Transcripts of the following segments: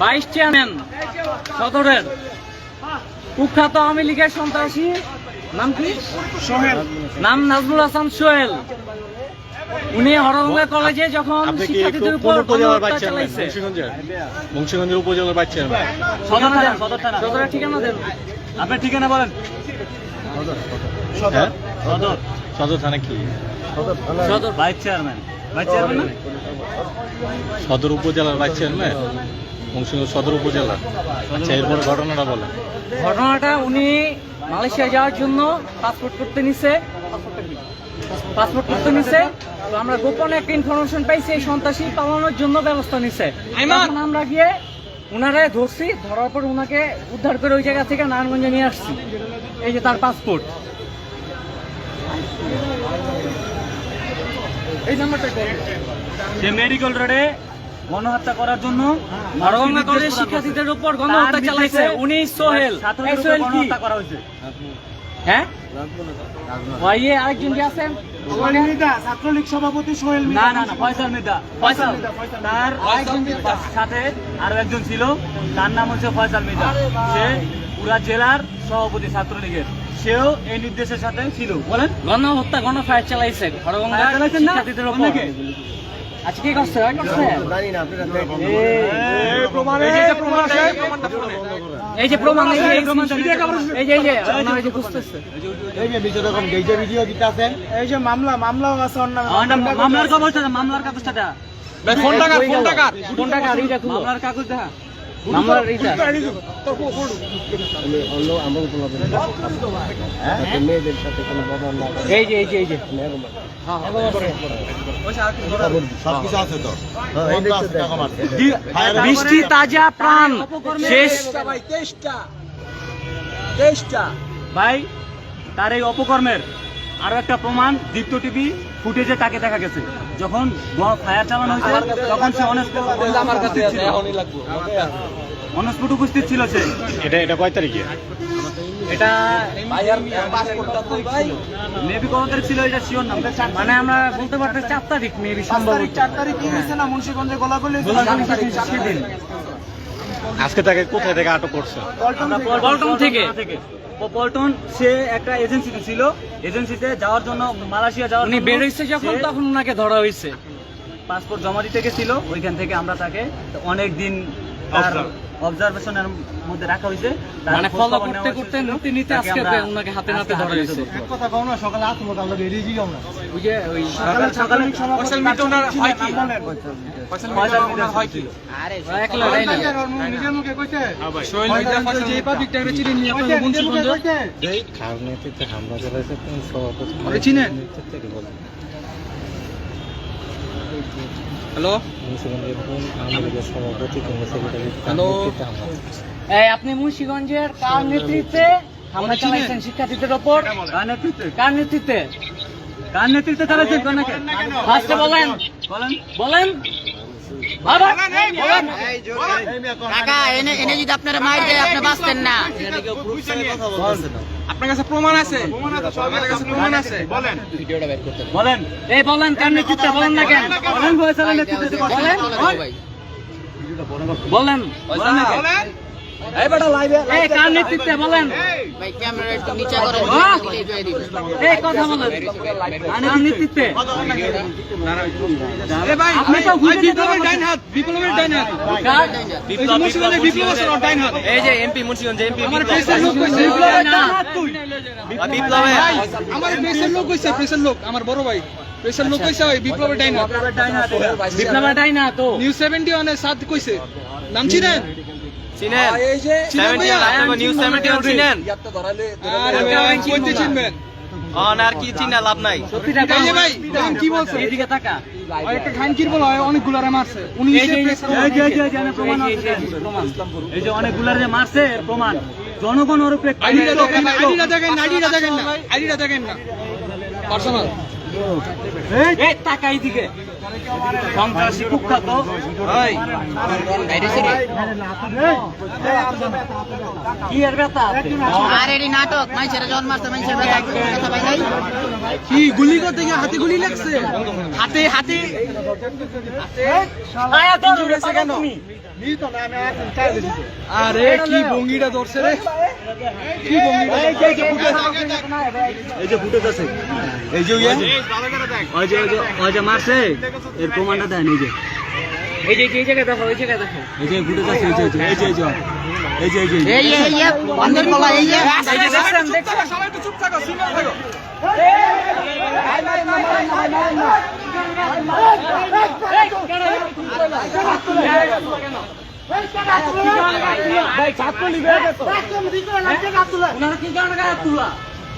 Vice chairman সদরের কুখ্যাত আওয়ামী লীগের সন্ত্রাসী নাম কি? সোহেল। নাম নাজমুল হাসান সোহেল। উনি হরগঙ্গা কলেজে যখন শিক্ষার্থীদের উপর চালাইছে? মুন্সিগঞ্জের। উপজেলার বাচ্চা সদর দেন, সদরের ঠিকানা দেন। আপনার ঠিকানা বলেন। হ্যাঁ? সদর। সদর থানা কি? সদর ভাইস চেয়ারম্যান। ভাইস চেয়ারম্যান না? সদর উপজেলার ভাইস চেয়ারম্যান? মুন্সিগঞ্জ সদর উপজেলা। আচ্ছা এরপরে ঘটনাটা বলেন। ঘটনাটা উনি মালয়েশিয়া যাওয়ার জন্য পাসপোর্ট করতে নিছে। পাসপোর্ট করতে নিছে। তো আমরা গোপনে একটা ইনফরমেশন পাইছি এই সন্ত্রাসী পালানোর জন্য ব্যবস্থা নিছে। আমরা গিয়ে উনারে ধরছি ধরার পর উনাকে উদ্ধার করে ওই জায়গা থেকে নারায়ণগঞ্জে নিয়ে আসছি। এই যে তার পাসপোর্ট এই নাম্বারটা সে মেডিকেল রোডে গণহত্যা করার জন্য কলেজের শিক্ষার্থীদের উপর গণহত্যা চালাইছে উনি সোহেল এই সোহেল। কি গণহত্যা করা হয়েছে। হ্যাঁ? আরেকজন যে আছেন? ছাত্রলীগ সভাপতি সোহেল না না না ফয়সাল মির্জা ফয়সাল। তার সাথে আরও একজন ছিল তার নাম হচ্ছে ফয়সাল মির্জা সে পুরা জেলার সভাপতি ছাত্রলীগের। সেও এই নির্দেশের সাথে ছিল। বলেন। গণহত্যা গণফায়ার চালাইছে? শিক্ষার্থীদের উপর? আচ্ছা কি করছে জানি না আপনারা এই যে প্রমাণ এই যে এই এই যে এই যে ওনারা এই যে বুঝতেছে এই যে মামলা মামলাও আছে অন্য মামলার কাগজটা মামলার কাগজটা ফোন টাকা ফোন টাকা ফোন টাকা মামলার কাগজ দেখা বৃষ্টি তাজা প্রাণ। ভাই, তার এই অপকর্মের আরও একটা প্রমাণ দীপ্ত টিভি ফুটেজে তাকে দেখা গেছে। যখন ফায়ার চালানো হয়েছে তখন সে অনস্ফুট উপস্থিত ছিল। সে। এটা এটা কয় তারিখে? এটা মেবি কত তারিখ ছিল এটা শিওর নাম মানে আমরা বলতে পারতে চার তারিখ মেবি সম্ভব চার তারিখ কি হয়েছে না মুন্সিগঞ্জে গোলাগুলি সেদিন। আজকে তাকে কোথায় থেকে আটক করছে? পল্টন থেকে। পল্টন সে একটা এজেন্সিতে ছিল। এজেন্সিতে যাওয়ার জন্য মালয়েশিয়া যাওয়ার উনি জন্য বের হইছে যখন? তখন ওনাকে ধরা হইছে পাসপোর্ট জমা দিতে গেছিল ওইখান থেকে আমরা তাকে অনেক দিন তার অবজারভেশনের মধ্যে রাখা হয়েছে। মানে ফলো করতে করতে হয়েছিল। নিতে আজকে ওনাকে হাতে নাতে ধরা হয়েছে। ধরতে কথা কও না সকালে আসব আমরা বেরিয়ে যাই আমরা। ওই যে ওই সকালে সকালে ফয়সাল মিটু ওনার হয় কি? ফয়সাল মির্জা হয় কি? আরে একলা তাই না। নিজের মুখে কইছে? সোহেল মির্জা ফয়সাল যে পাবলিকটা চিনি নিয়ে আপনাদের মুন্সিগঞ্জ এই খাওয়ানিতে হামলা চালাইছে কোন সভাপতি চিনেন হ্যালো মুন্সিগঞ্জের কোন আওয়ামী লীগের সভাপতি কিংবা সেক্রেটারি হ্যালো। এই আপনি মুন্সিগঞ্জের কার নেতৃত্বে হামলা চালাইছেন শিক্ষার্থীদের ওপর কার নেতৃত্বে? কার নেতৃত্বে? কার নেতৃত্বে? ফার্স্টে বলেন বলেন। বলেন। বলেন। কাকা এনে এনে যদি আপনারা দেয় আপনি বাঁচতেন না আপনার কাছে প্রমাণ আছে আমার কাছে প্রমাণ আছে বলেন বলেন এই বলেন কার নেতৃত্বে বলেন না কেন বলেন ফয়সালের নেতৃত্বে বলেন বলেন বলেন না কেন? বলেন এই কার নেতৃত্বে বলেন ভাই ক্যামেরা একটু নিচে করেন? দিলেই জয় দিবেন এই কথা বলেন। কার নেতৃত্বে? এ ভাই আপনি তো বিপ্লবের। ডাইন হাত বিপ্লবের ডাইন হাত কার? এই বিপ্লব আছে ডাইন হাত এই যে এমপি মুন্সিগঞ্জ এমপি আমার প্রেসের লোক কইছে বিপ্লবের ডান হাত তুই। বিপ্লবের। ভাই আমার প্রেসের লোক কইছে প্রেসের লোক আমার বড় ভাই। লোক কইছে ওই বিপ্লবের ডাইন হাত বিপ্লবের ডাই না তো নিউজ 71 এর সাথ কইছে। নাম চিনেন? চিনেন? এই যে নিউজ 71 চিনেন? চিনবেন? অন আর কি চিনা লাভ নাই। ভাই কি বলছে এইদিকে তাকা একটা খানকির বলা হয় অনেকগুলো মারছে। উনি এই যে- প্রমাণ এই যে, অনেকগুলার মারছে প্রমাণ। জনগণ ওর উপরে দেখেন আইডিটা দেখেন আইডিটা দেখেন না আইডিটা দেখেন না। পার্সোনাল। এই তাকা এইদিকে সন্ত্রাসী কুখ্যাত কি এর ব্যথা আর এটি নাটক মানুষের জন্ম মানুষের ব্যথা ব্যথা পাই নাই কি গুলি করতে গিয়ে হাতে গুলি লাগছে হাতে হাতে আরে কি ভঙ্গিটা ধরছে রে কি ভঙ্গিটা এই যে ফুটেজ আছে। এই যে ওই যে ওই যে ওই যে মারছে। এর প্রমাণটা দেন এই যে। এই যে এই জায়গায় দেখো এই জায়গায় দেখো। এই যে ফুটেজ আছে এই যে এই যে এই যে এই যে। এই যে এই যে এই যে। বন্ধের কলা এই যে এই যে। দেখছেন দেখছেন সবাই একটু চুপ থাকো সিনিয়র থাকো ওনারা কি কারণে গায়ে তুলা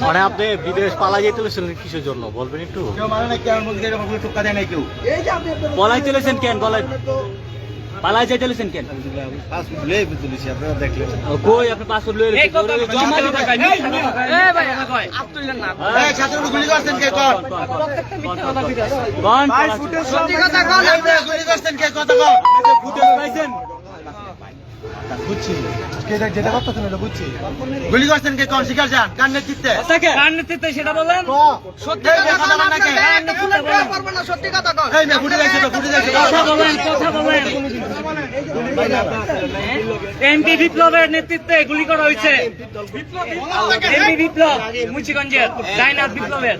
মানে আপনি বিদেশ পালা যেতে হয়েছিলেন কিসের জন্য? বলবেন একটু। পলাই চলেছেন কেন? বলেন। পালাই যাই চলেছেন কেন? ও, কই আপনি পাসপোর্ট লয়ে এই কথা জমা দিতে কয় এ ভাই কয় আব্দুল্লাহ না প্রত্যেকটা মিথ্যা কথা কইতাছে কোন সত্যি কথা কোন। ফুটেজ পাইছেন? গুলি করছেন কে? কোন শিকার যান? কার নেতৃত্বে? কার নেতৃত্বে সেটা বলেন? সত্যি কথা কোন আপনি গায়ে তুলে বলতে পারব না সত্যি কথা কোন। এই ফুটে যাইছে তো ফুটে যাইছে কথা বলেন কথা বলেন। এমপি বিপ্লবের নেতৃত্বে গুলি করা হয়েছে। এমপি বিপ্লব মুন্সিগঞ্জের ডাইনাথ বিপ্লবের।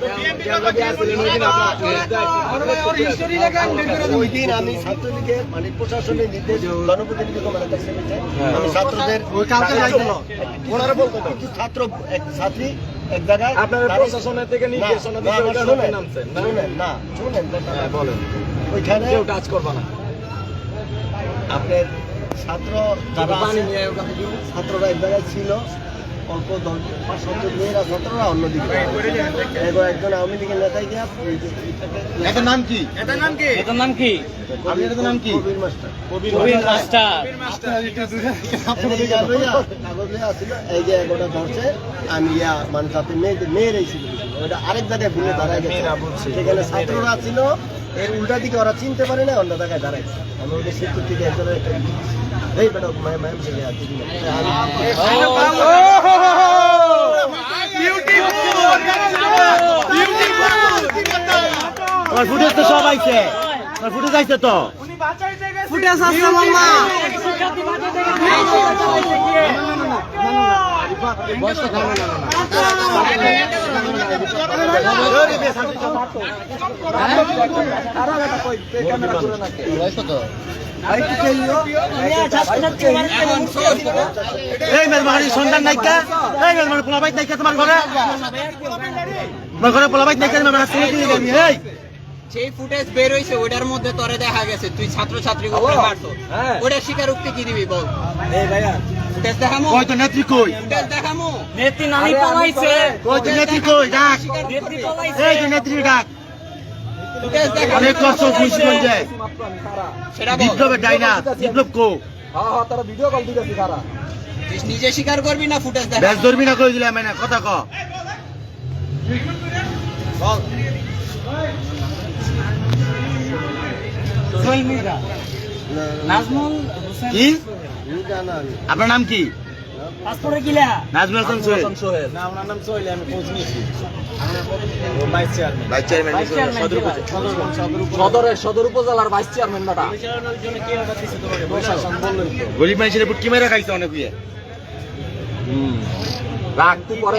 ওই দিন আমি ছাত্রলীগের মানে প্রশাসনের নির্দেশ জনপ্রতিনিধি আমি ছাত্রদের ওনারা বলতো তো, ছাত্র এক ছাত্রী এক জায়গায় আপনার প্রশাসনের থেকে নির্দেশনা দিতে নামছেন। না শুনেন। বলেন। ওইখানে কেউ টাচ করবে না। আপনার ছাত্র যারা ছাত্ররা এক জায়গায় ছিল। অল্প দশ পাঁচ সত্তর মেয়েরা ছাত্ররা অন্যদিকে এবার একজন আওয়ামী লীগের নেতাই গিয়া এটার নাম কি? এটার নাম কি? আমি এটার নাম কি? কবির মাস্টার। কবির মাস্টার। কাগজ লিয়ে আসছিল, এই যে ওটা ধরছে আমি ইয়া মানে তাতে মেয়েদের মেয়েরাই ছিল। ওটা আরেক জায়গায় ভুলে দাঁড়ায় গেছে। সেখানে ছাত্ররা ছিল এর উল্টা দিকে ওরা চিনতে পারে না অন্য জায়গায় দাঁড়াইছে আমি ওদের সেতু থেকে একজনের একটা এই বেটা থেকে আর দিবি না। আমার ফুটেজ তো সব আইছে। ফুটেজ আইছে তো। ফুটেজ আছে মামা এই মেজবাড়ির সন্তান নাইকা? এই মেজবাড়ির পোলাবাইত নাইকা তোমার ঘরে? তোমার ঘরে পোলাবাইত নাইকা তোমার রাস্তা দিয়ে যাবি, এই? সেই ফুটেজ বের হইছে ওটার মধ্যে তোরে দেখা গেছে। তুই ছাত্র ছাত্রী উপরে মারতো ওটা স্বীকারোক্তি কি দিবি বল? ফুটেজ দেখামো? কই তো নেত্রী কই? ফুটেজ দেখামো? নেত্রী নানি পালাইছে। কই তো নেত্রী কই? ডাক। নেত্রী পালাইছে। এই যে নেত্রী ডাক। ফুটেজ দেখামো? অনেক কষ্ট মুন্সিগঞ্জে সেটা বল। বিপ্লবের ডাইনা। বিপ্লব কো? তুই নিজে স্বীকার করবি না ফুটেজ দেখা ব্যাস ধরবি না কই দিলাম না কথা ক। সোহেল মির্জা নাজমুল হোসেন কি? আপনার নাম কি? পাসপোর্টে কি লেখা? নাজমুল হাসান সোহেল। না ওনার নাম সোহেল আমি খোঁজ নিয়েছি। Vice chairman. ভাইস চেয়ারম্যান সদরের সদর উপজেলার ভাইস চেয়ারম্যান দাদা গরিব মানুষের উপর কি মেরে খাইছে অনেক? ইয়ে রাগ তুই পরে